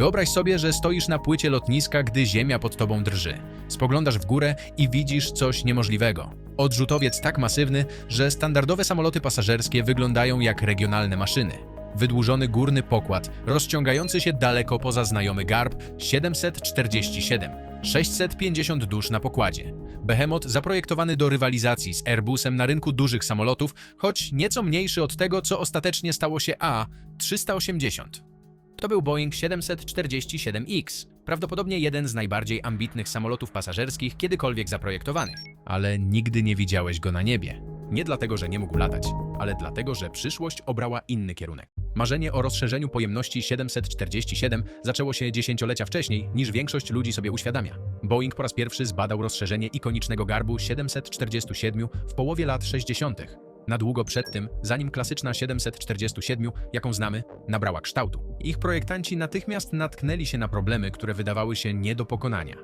Wyobraź sobie, że stoisz na płycie lotniska, gdy ziemia pod tobą drży. Spoglądasz w górę i widzisz coś niemożliwego. Odrzutowiec tak masywny, że standardowe samoloty pasażerskie wyglądają jak regionalne maszyny. Wydłużony górny pokład, rozciągający się daleko poza znajomy garb 747, 650 dusz na pokładzie. Behemoth zaprojektowany do rywalizacji z Airbusem na rynku dużych samolotów, choć nieco mniejszy od tego, co ostatecznie stało się A380. To był Boeing 747X, prawdopodobnie jeden z najbardziej ambitnych samolotów pasażerskich kiedykolwiek zaprojektowanych. Ale nigdy nie widziałeś go na niebie. Nie dlatego, że nie mógł latać, ale dlatego, że przyszłość obrała inny kierunek. Marzenie o rozszerzeniu pojemności 747 zaczęło się dziesięciolecia wcześniej, niż większość ludzi sobie uświadamia. Boeing po raz pierwszy zbadał rozszerzenie ikonicznego garbu 747 w połowie lat 60. Na długo przed tym, zanim klasyczna 747, jaką znamy, nabrała kształtu. Ich projektanci natychmiast natknęli się na problemy, które wydawały się nie do pokonania.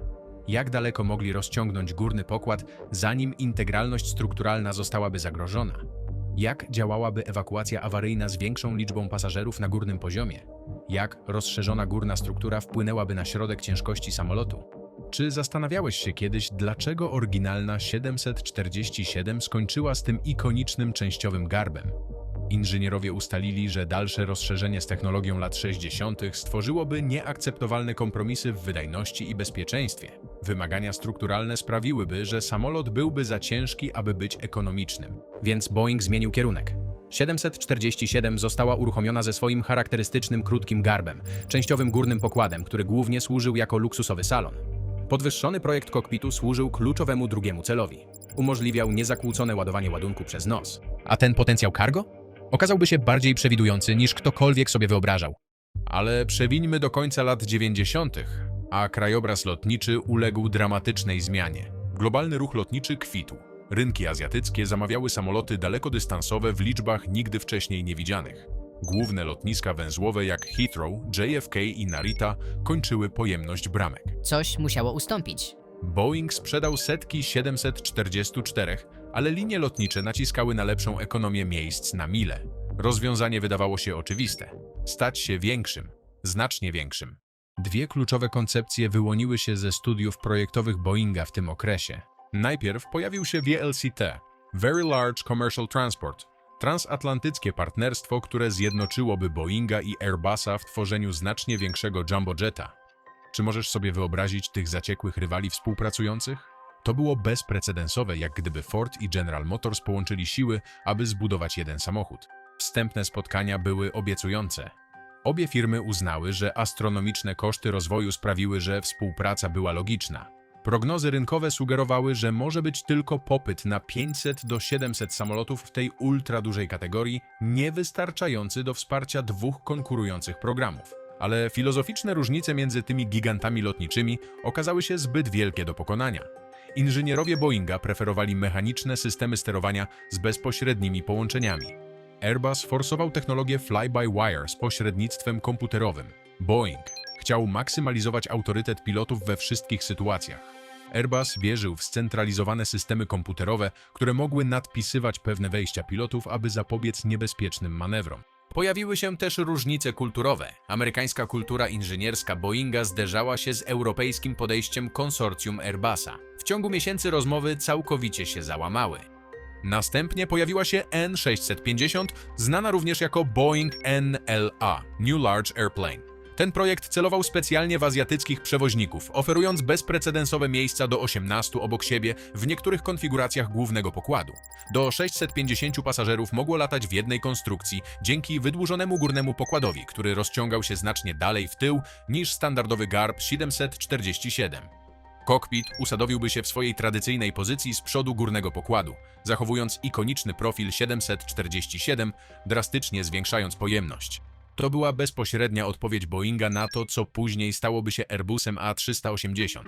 Jak daleko mogli rozciągnąć górny pokład, zanim integralność strukturalna zostałaby zagrożona? Jak działałaby ewakuacja awaryjna z większą liczbą pasażerów na górnym poziomie? Jak rozszerzona górna struktura wpłynęłaby na środek ciężkości samolotu? Czy zastanawiałeś się kiedyś, dlaczego oryginalna 747 skończyła z tym ikonicznym częściowym garbem? Inżynierowie ustalili, że dalsze rozszerzenie z technologią lat 60. stworzyłoby nieakceptowalne kompromisy w wydajności i bezpieczeństwie. Wymagania strukturalne sprawiłyby, że samolot byłby za ciężki, aby być ekonomicznym. Więc Boeing zmienił kierunek. 747 została uruchomiona ze swoim charakterystycznym krótkim garbem, częściowym górnym pokładem, który głównie służył jako luksusowy salon. Podwyższony projekt kokpitu służył kluczowemu drugiemu celowi. Umożliwiał niezakłócone ładowanie ładunku przez nos. A ten potencjał cargo? Okazałby się bardziej przewidujący niż ktokolwiek sobie wyobrażał. Ale przewińmy do końca lat 90., a krajobraz lotniczy uległ dramatycznej zmianie. Globalny ruch lotniczy kwitł. Rynki azjatyckie zamawiały samoloty dalekodystansowe w liczbach nigdy wcześniej niewidzianych. Główne lotniska węzłowe jak Heathrow, JFK i Narita kończyły pojemność bramek. Coś musiało ustąpić. Boeing sprzedał setki 744, ale linie lotnicze naciskały na lepszą ekonomię miejsc na mile. Rozwiązanie wydawało się oczywiste. Stać się większym, znacznie większym. Dwie kluczowe koncepcje wyłoniły się ze studiów projektowych Boeinga w tym okresie. Najpierw pojawił się VLCT, Very Large Commercial Transport, transatlantyckie partnerstwo, które zjednoczyłoby Boeinga i Airbusa w tworzeniu znacznie większego jumbojeta. Czy możesz sobie wyobrazić tych zaciekłych rywali współpracujących? To było bezprecedensowe, jak gdyby Ford i General Motors połączyli siły, aby zbudować jeden samochód. Wstępne spotkania były obiecujące. Obie firmy uznały, że astronomiczne koszty rozwoju sprawiły, że współpraca była logiczna. Prognozy rynkowe sugerowały, że może być tylko popyt na 500 do 700 samolotów w tej ultra dużej kategorii, niewystarczający do wsparcia dwóch konkurujących programów. Ale filozoficzne różnice między tymi gigantami lotniczymi okazały się zbyt wielkie do pokonania. Inżynierowie Boeinga preferowali mechaniczne systemy sterowania z bezpośrednimi połączeniami. Airbus forsował technologię fly-by-wire z pośrednictwem komputerowym. Boeing chciał maksymalizować autorytet pilotów we wszystkich sytuacjach. Airbus wierzył w scentralizowane systemy komputerowe, które mogły nadpisywać pewne wejścia pilotów, aby zapobiec niebezpiecznym manewrom. Pojawiły się też różnice kulturowe. Amerykańska kultura inżynierska Boeinga zderzała się z europejskim podejściem konsorcjum Airbusa. W ciągu miesięcy rozmowy całkowicie się załamały. Następnie pojawiła się N650, znana również jako Boeing NLA New Large Airplane. Ten projekt celował specjalnie w azjatyckich przewoźników, oferując bezprecedensowe miejsca do 18 obok siebie w niektórych konfiguracjach głównego pokładu. Do 650 pasażerów mogło latać w jednej konstrukcji dzięki wydłużonemu górnemu pokładowi, który rozciągał się znacznie dalej w tył niż standardowy GARB 747. Kokpit usadowiłby się w swojej tradycyjnej pozycji z przodu górnego pokładu, zachowując ikoniczny profil 747, drastycznie zwiększając pojemność. To była bezpośrednia odpowiedź Boeinga na to, co później stałoby się Airbusem A380.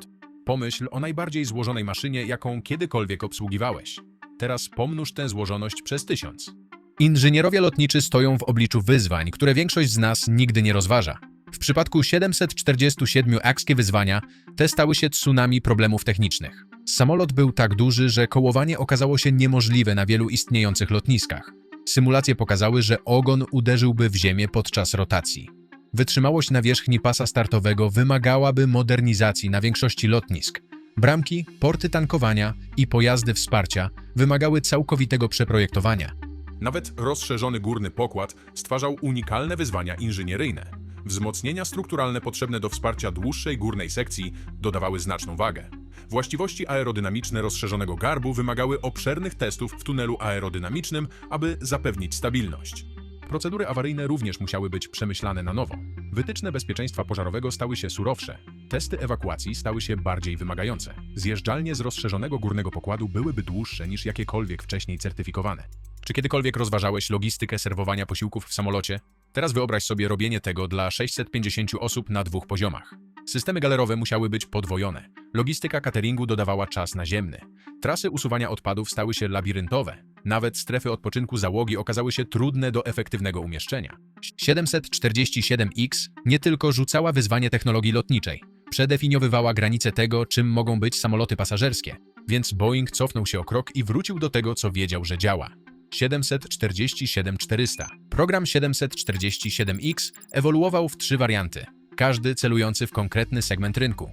Pomyśl o najbardziej złożonej maszynie, jaką kiedykolwiek obsługiwałeś. Teraz pomnóż tę złożoność przez tysiąc. Inżynierowie lotniczy stoją w obliczu wyzwań, które większość z nas nigdy nie rozważa. W przypadku 747 akskie wyzwania te stały się tsunami problemów technicznych. Samolot był tak duży, że kołowanie okazało się niemożliwe na wielu istniejących lotniskach. Symulacje pokazały, że ogon uderzyłby w ziemię podczas rotacji. Wytrzymałość nawierzchni pasa startowego wymagałaby modernizacji na większości lotnisk. Bramki, porty tankowania i pojazdy wsparcia wymagały całkowitego przeprojektowania. Nawet rozszerzony górny pokład stwarzał unikalne wyzwania inżynieryjne. Wzmocnienia strukturalne potrzebne do wsparcia dłuższej górnej sekcji dodawały znaczną wagę. Właściwości aerodynamiczne rozszerzonego garbu wymagały obszernych testów w tunelu aerodynamicznym, aby zapewnić stabilność. Procedury awaryjne również musiały być przemyślane na nowo. Wytyczne bezpieczeństwa pożarowego stały się surowsze. Testy ewakuacji stały się bardziej wymagające. Zjeżdżalnie z rozszerzonego górnego pokładu byłyby dłuższe niż jakiekolwiek wcześniej certyfikowane. Czy kiedykolwiek rozważałeś logistykę serwowania posiłków w samolocie? Teraz wyobraź sobie robienie tego dla 650 osób na dwóch poziomach. Systemy galerowe musiały być podwojone. Logistyka cateringu dodawała czas naziemny. Trasy usuwania odpadów stały się labiryntowe. Nawet strefy odpoczynku załogi okazały się trudne do efektywnego umieszczenia. 747X nie tylko rzucała wyzwanie technologii lotniczej, przedefiniowywała granice tego, czym mogą być samoloty pasażerskie, więc Boeing cofnął się o krok i wrócił do tego, co wiedział, że działa. 747-400. Program 747X ewoluował w trzy warianty, każdy celujący w konkretny segment rynku.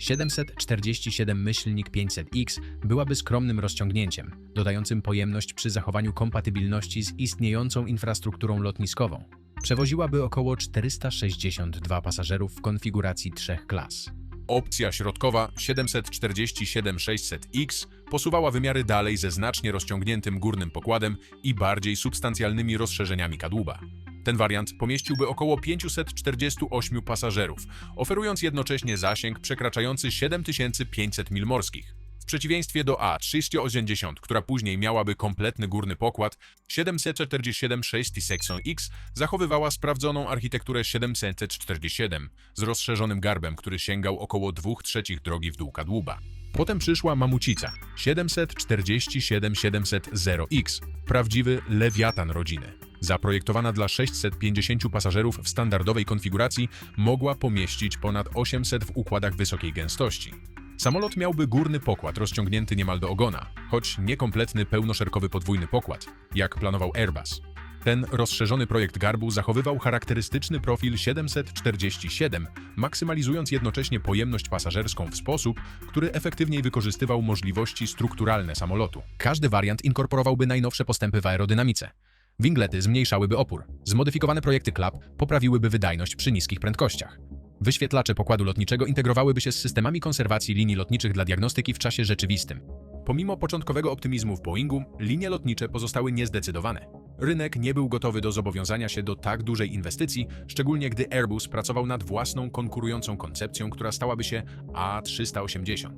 747-500X byłaby skromnym rozciągnięciem, dodającym pojemność przy zachowaniu kompatybilności z istniejącą infrastrukturą lotniskową. Przewoziłaby około 462 pasażerów w konfiguracji trzech klas. Opcja środkowa 747-600X posuwała wymiary dalej ze znacznie rozciągniętym górnym pokładem i bardziej substancjalnymi rozszerzeniami kadłuba. Ten wariant pomieściłby około 548 pasażerów, oferując jednocześnie zasięg przekraczający 7500 mil morskich. W przeciwieństwie do A380, która później miałaby kompletny górny pokład, 747-6 Section X zachowywała sprawdzoną architekturę 747 z rozszerzonym garbem, który sięgał około 2 trzecich drogi w dół kadłuba. Potem przyszła mamucica 747-700X, prawdziwy lewiatan rodziny. Zaprojektowana dla 650 pasażerów w standardowej konfiguracji, mogła pomieścić ponad 800 w układach wysokiej gęstości. Samolot miałby górny pokład rozciągnięty niemal do ogona, choć niekompletny pełnoszerkowy podwójny pokład, jak planował Airbus. Ten rozszerzony projekt garbu zachowywał charakterystyczny profil 747, maksymalizując jednocześnie pojemność pasażerską w sposób, który efektywniej wykorzystywał możliwości strukturalne samolotu. Każdy wariant inkorporowałby najnowsze postępy w aerodynamice. Winglety zmniejszałyby opór. Zmodyfikowane projekty klap poprawiłyby wydajność przy niskich prędkościach. Wyświetlacze pokładu lotniczego integrowałyby się z systemami konserwacji linii lotniczych dla diagnostyki w czasie rzeczywistym. Pomimo początkowego optymizmu w Boeingu, linie lotnicze pozostały niezdecydowane. Rynek nie był gotowy do zobowiązania się do tak dużej inwestycji, szczególnie gdy Airbus pracował nad własną konkurującą koncepcją, która stałaby się A380.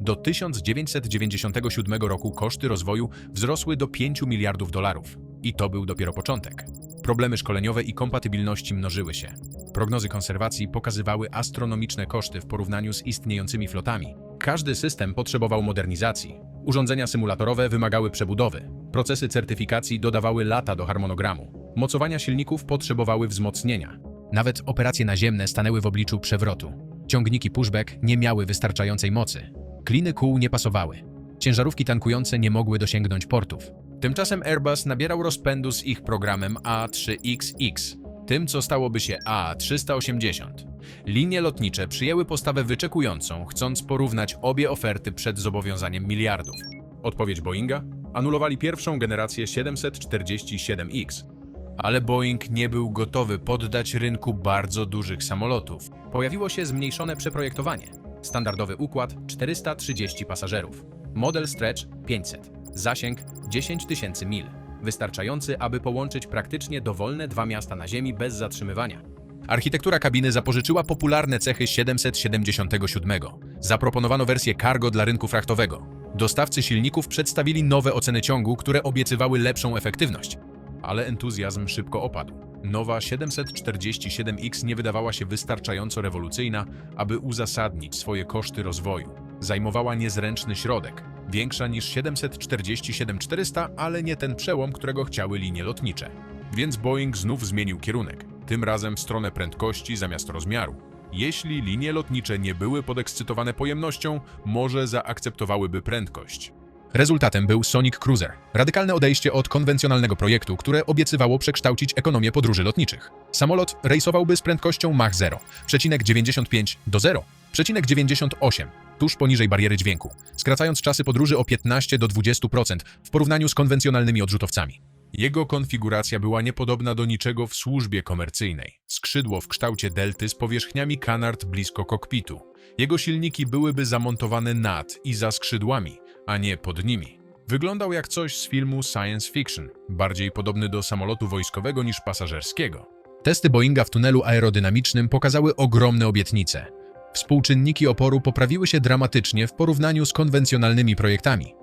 Do 1997 roku koszty rozwoju wzrosły do 5 miliardów dolarów. I to był dopiero początek. Problemy szkoleniowe i kompatybilności mnożyły się. Prognozy konserwacji pokazywały astronomiczne koszty w porównaniu z istniejącymi flotami. Każdy system potrzebował modernizacji. Urządzenia symulatorowe wymagały przebudowy. Procesy certyfikacji dodawały lata do harmonogramu. Mocowania silników potrzebowały wzmocnienia. Nawet operacje naziemne stanęły w obliczu przewrotu. Ciągniki pushback nie miały wystarczającej mocy. Kliny kół nie pasowały. Ciężarówki tankujące nie mogły dosięgnąć portów. Tymczasem Airbus nabierał rozpędu z ich programem A3XX, tym co stałoby się A380. Linie lotnicze przyjęły postawę wyczekującą, chcąc porównać obie oferty przed zobowiązaniem miliardów. Odpowiedź Boeinga? Anulowali pierwszą generację 747X. Ale Boeing nie był gotowy poddać rynku bardzo dużych samolotów. Pojawiło się zmniejszone przeprojektowanie. Standardowy układ 430 pasażerów. Model Stretch 500. Zasięg 10 tysięcy mil. Wystarczający, aby połączyć praktycznie dowolne dwa miasta na Ziemi bez zatrzymywania. Architektura kabiny zapożyczyła popularne cechy 777. Zaproponowano wersję cargo dla rynku frachtowego. Dostawcy silników przedstawili nowe oceny ciągu, które obiecywały lepszą efektywność. Ale entuzjazm szybko opadł. Nowa 747X nie wydawała się wystarczająco rewolucyjna, aby uzasadnić swoje koszty rozwoju. Zajmowała niezręczny środek, większa niż 747-400, ale nie ten przełom, którego chciały linie lotnicze. Więc Boeing znów zmienił kierunek, tym razem w stronę prędkości zamiast rozmiaru. Jeśli linie lotnicze nie były podekscytowane pojemnością, może zaakceptowałyby prędkość. Rezultatem był Sonic Cruiser, radykalne odejście od konwencjonalnego projektu, które obiecywało przekształcić ekonomię podróży lotniczych. Samolot rejsowałby z prędkością Mach 0,95 do 0,98, tuż poniżej bariery dźwięku, skracając czasy podróży o 15 do 20% w porównaniu z konwencjonalnymi odrzutowcami. Jego konfiguracja była niepodobna do niczego w służbie komercyjnej. Skrzydło w kształcie delty z powierzchniami kanard blisko kokpitu. Jego silniki byłyby zamontowane nad i za skrzydłami, a nie pod nimi. Wyglądał jak coś z filmu science fiction, bardziej podobny do samolotu wojskowego niż pasażerskiego. Testy Boeinga w tunelu aerodynamicznym pokazały ogromne obietnice. Współczynniki oporu poprawiły się dramatycznie w porównaniu z konwencjonalnymi projektami.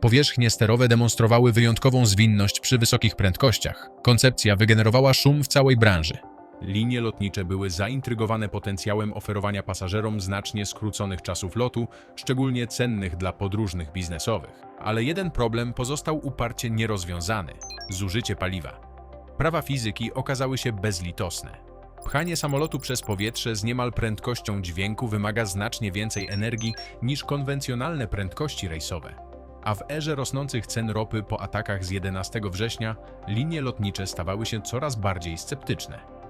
Powierzchnie sterowe demonstrowały wyjątkową zwinność przy wysokich prędkościach. Koncepcja wygenerowała szum w całej branży. Linie lotnicze były zaintrygowane potencjałem oferowania pasażerom znacznie skróconych czasów lotu, szczególnie cennych dla podróżnych biznesowych. Ale jeden problem pozostał uparcie nierozwiązany zużycie paliwa. Prawa fizyki okazały się bezlitosne. Pchanie samolotu przez powietrze z niemal prędkością dźwięku wymaga znacznie więcej energii niż konwencjonalne prędkości rejsowe. A w erze rosnących cen ropy po atakach z 11 września linie lotnicze stawały się coraz bardziej sceptyczne.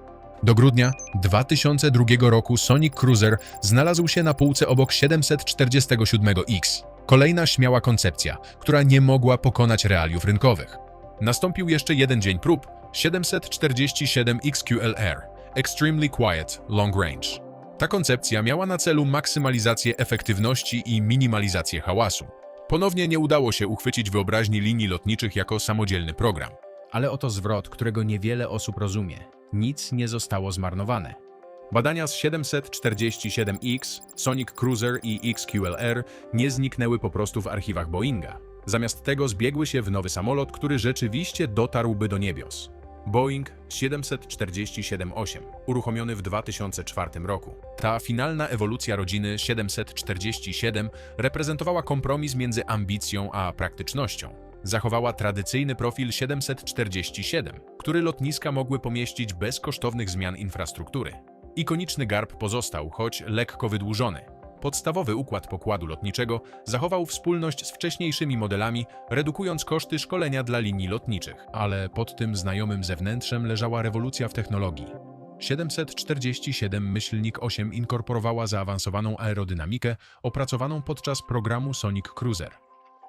Do grudnia 2002 roku Sonic Cruiser znalazł się na półce obok 747X. Kolejna śmiała koncepcja, która nie mogła pokonać realiów rynkowych. Nastąpił jeszcze jeden dzień prób 747XQLR Extremely Quiet Long Range. Ta koncepcja miała na celu maksymalizację efektywności i minimalizację hałasu. Ponownie nie udało się uchwycić wyobraźni linii lotniczych jako samodzielny program. Ale oto zwrot, którego niewiele osób rozumie. Nic nie zostało zmarnowane. Badania z 747X, Sonic Cruiser i XQLR nie zniknęły po prostu w archiwach Boeinga. Zamiast tego zbiegły się w nowy samolot, który rzeczywiście dotarłby do niebios. Boeing 747-8, uruchomiony w 2004 roku. Ta finalna ewolucja rodziny 747 reprezentowała kompromis między ambicją a praktycznością. Zachowała tradycyjny profil 747, który lotniska mogły pomieścić bez kosztownych zmian infrastruktury. Ikoniczny garb pozostał, choć lekko wydłużony. Podstawowy układ pokładu lotniczego zachował wspólność z wcześniejszymi modelami, redukując koszty szkolenia dla linii lotniczych. Ale pod tym znajomym zewnętrzem leżała rewolucja w technologii. 747 Myślnik 8 inkorporowała zaawansowaną aerodynamikę opracowaną podczas programu Sonic Cruiser.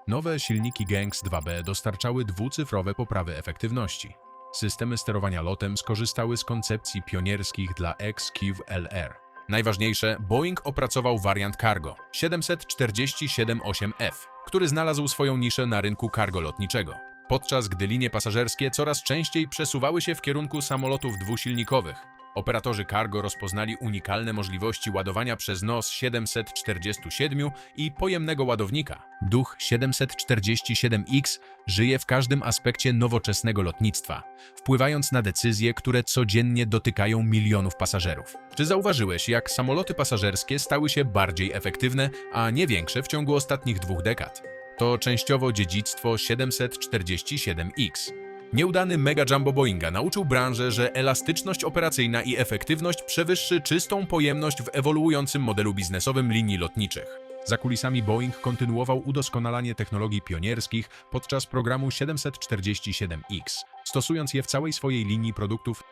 Nowe silniki Gangs 2B dostarczały dwucyfrowe poprawy efektywności. Systemy sterowania lotem skorzystały z koncepcji pionierskich dla XQLR. Najważniejsze, Boeing opracował wariant cargo 747-8F, który znalazł swoją niszę na rynku cargo lotniczego. Podczas gdy linie pasażerskie coraz częściej przesuwały się w kierunku samolotów dwusilnikowych, operatorzy cargo rozpoznali unikalne możliwości ładowania przez NOS 747 i pojemnego ładownika. Duch 747X żyje w każdym aspekcie nowoczesnego lotnictwa, wpływając na decyzje, które codziennie dotykają milionów pasażerów. Czy zauważyłeś, jak samoloty pasażerskie stały się bardziej efektywne, a nie większe w ciągu ostatnich dwóch dekad? To częściowo dziedzictwo 747X. Nieudany mega jumbo Boeinga nauczył branżę, że elastyczność operacyjna i efektywność przewyższy czystą pojemność w ewoluującym modelu biznesowym linii lotniczych. Za kulisami Boeing kontynuował udoskonalanie technologii pionierskich podczas programu 747X, stosując je w całej swojej linii produktów.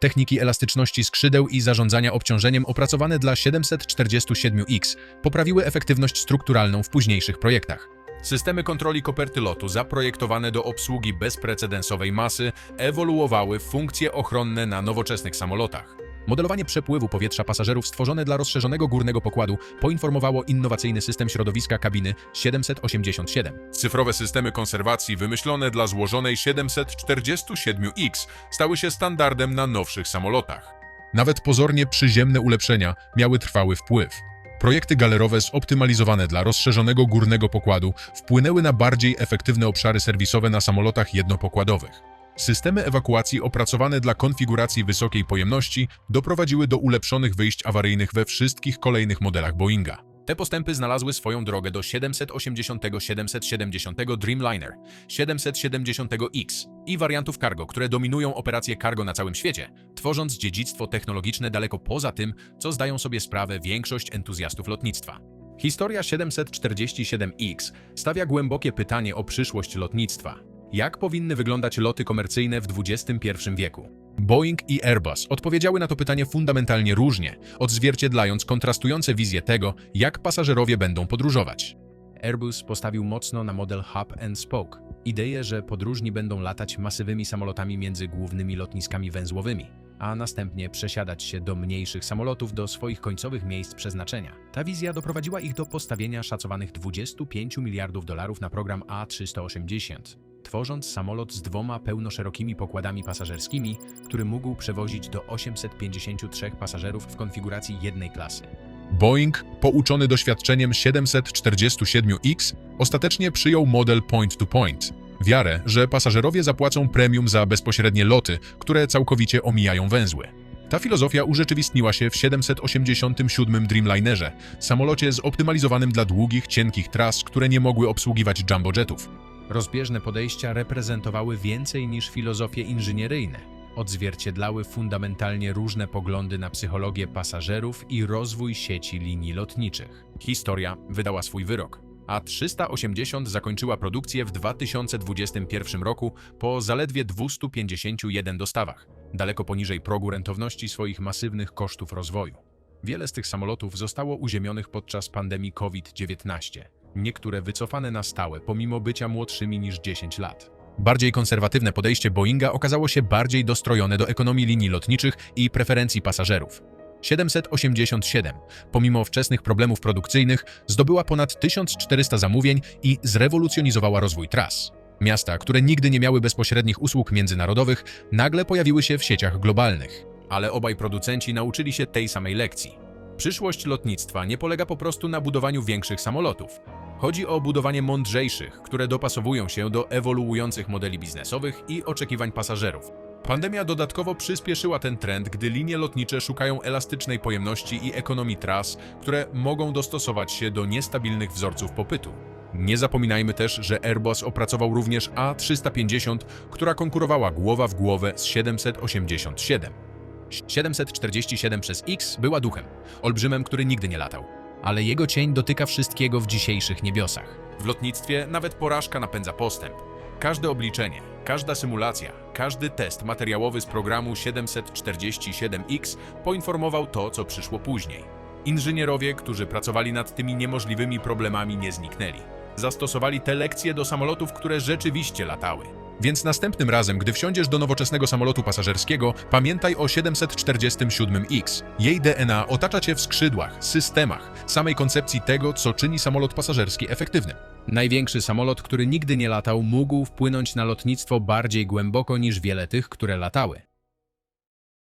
Techniki elastyczności skrzydeł i zarządzania obciążeniem opracowane dla 747X poprawiły efektywność strukturalną w późniejszych projektach. Systemy kontroli koperty lotu zaprojektowane do obsługi bezprecedensowej masy ewoluowały w funkcje ochronne na nowoczesnych samolotach. Modelowanie przepływu powietrza pasażerów stworzone dla rozszerzonego górnego pokładu poinformowało innowacyjny system środowiska kabiny 787. Cyfrowe systemy konserwacji wymyślone dla złożonej 747X stały się standardem na nowszych samolotach. Nawet pozornie przyziemne ulepszenia miały trwały wpływ. Projekty galerowe zoptymalizowane dla rozszerzonego górnego pokładu wpłynęły na bardziej efektywne obszary serwisowe na samolotach jednopokładowych. Systemy ewakuacji opracowane dla konfiguracji wysokiej pojemności doprowadziły do ulepszonych wyjść awaryjnych we wszystkich kolejnych modelach Boeinga. Te postępy znalazły swoją drogę do 780-770 Dreamliner, 770X i wariantów cargo, które dominują operacje cargo na całym świecie, tworząc dziedzictwo technologiczne daleko poza tym, co zdają sobie sprawę większość entuzjastów lotnictwa. Historia 747X stawia głębokie pytanie o przyszłość lotnictwa. Jak powinny wyglądać loty komercyjne w XXI wieku? Boeing i Airbus odpowiedziały na to pytanie fundamentalnie różnie, odzwierciedlając kontrastujące wizje tego, jak pasażerowie będą podróżować. Airbus postawił mocno na model hub and spoke, ideę, że podróżni będą latać masywymi samolotami między głównymi lotniskami węzłowymi, a następnie przesiadać się do mniejszych samolotów do swoich końcowych miejsc przeznaczenia. Ta wizja doprowadziła ich do postawienia szacowanych 25 miliardów dolarów na program A380, tworząc samolot z dwoma pełnoszerokimi pokładami pasażerskimi, który mógł przewozić do 853 pasażerów w konfiguracji jednej klasy. Boeing, pouczony doświadczeniem 747X, ostatecznie przyjął model point-to-point. Wiarę, że pasażerowie zapłacą premium za bezpośrednie loty, które całkowicie omijają węzły. Ta filozofia urzeczywistniła się w 787 Dreamlinerze, samolocie zoptymalizowanym dla długich, cienkich tras, które nie mogły obsługiwać jumbojetów. Rozbieżne podejścia reprezentowały więcej niż filozofie inżynieryjne. Odzwierciedlały fundamentalnie różne poglądy na psychologię pasażerów i rozwój sieci linii lotniczych. Historia wydała swój wyrok, a 380 zakończyła produkcję w 2021 roku po zaledwie 251 dostawach, daleko poniżej progu rentowności swoich masywnych kosztów rozwoju. Wiele z tych samolotów zostało uziemionych podczas pandemii COVID-19, niektóre wycofane na stałe pomimo bycia młodszymi niż 10 lat. Bardziej konserwatywne podejście Boeinga okazało się bardziej dostrojone do ekonomii linii lotniczych i preferencji pasażerów. 787, pomimo wczesnych problemów produkcyjnych, zdobyła ponad 1400 zamówień i zrewolucjonizowała rozwój tras. Miasta, które nigdy nie miały bezpośrednich usług międzynarodowych, nagle pojawiły się w sieciach globalnych. Ale obaj producenci nauczyli się tej samej lekcji. Przyszłość lotnictwa nie polega po prostu na budowaniu większych samolotów. Chodzi o budowanie mądrzejszych, które dopasowują się do ewoluujących modeli biznesowych i oczekiwań pasażerów. Pandemia dodatkowo przyspieszyła ten trend, gdy linie lotnicze szukają elastycznej pojemności i ekonomii tras, które mogą dostosować się do niestabilnych wzorców popytu. Nie zapominajmy też, że Airbus opracował również A350, która konkurowała głowa w głowę z 787. 747 przez X była duchem, olbrzymem, który nigdy nie latał. Ale jego cień dotyka wszystkiego w dzisiejszych niebiosach. W lotnictwie nawet porażka napędza postęp. Każde obliczenie, każda symulacja, każdy test materiałowy z programu 747X poinformował to, co przyszło później. Inżynierowie, którzy pracowali nad tymi niemożliwymi problemami, nie zniknęli. Zastosowali te lekcje do samolotów, które rzeczywiście latały. Więc następnym razem, gdy wsiądziesz do nowoczesnego samolotu pasażerskiego, pamiętaj o 747X. Jej DNA otacza cię w skrzydłach, systemach, samej koncepcji tego, co czyni samolot pasażerski efektywnym. Największy samolot, który nigdy nie latał, mógł wpłynąć na lotnictwo bardziej głęboko niż wiele tych, które latały.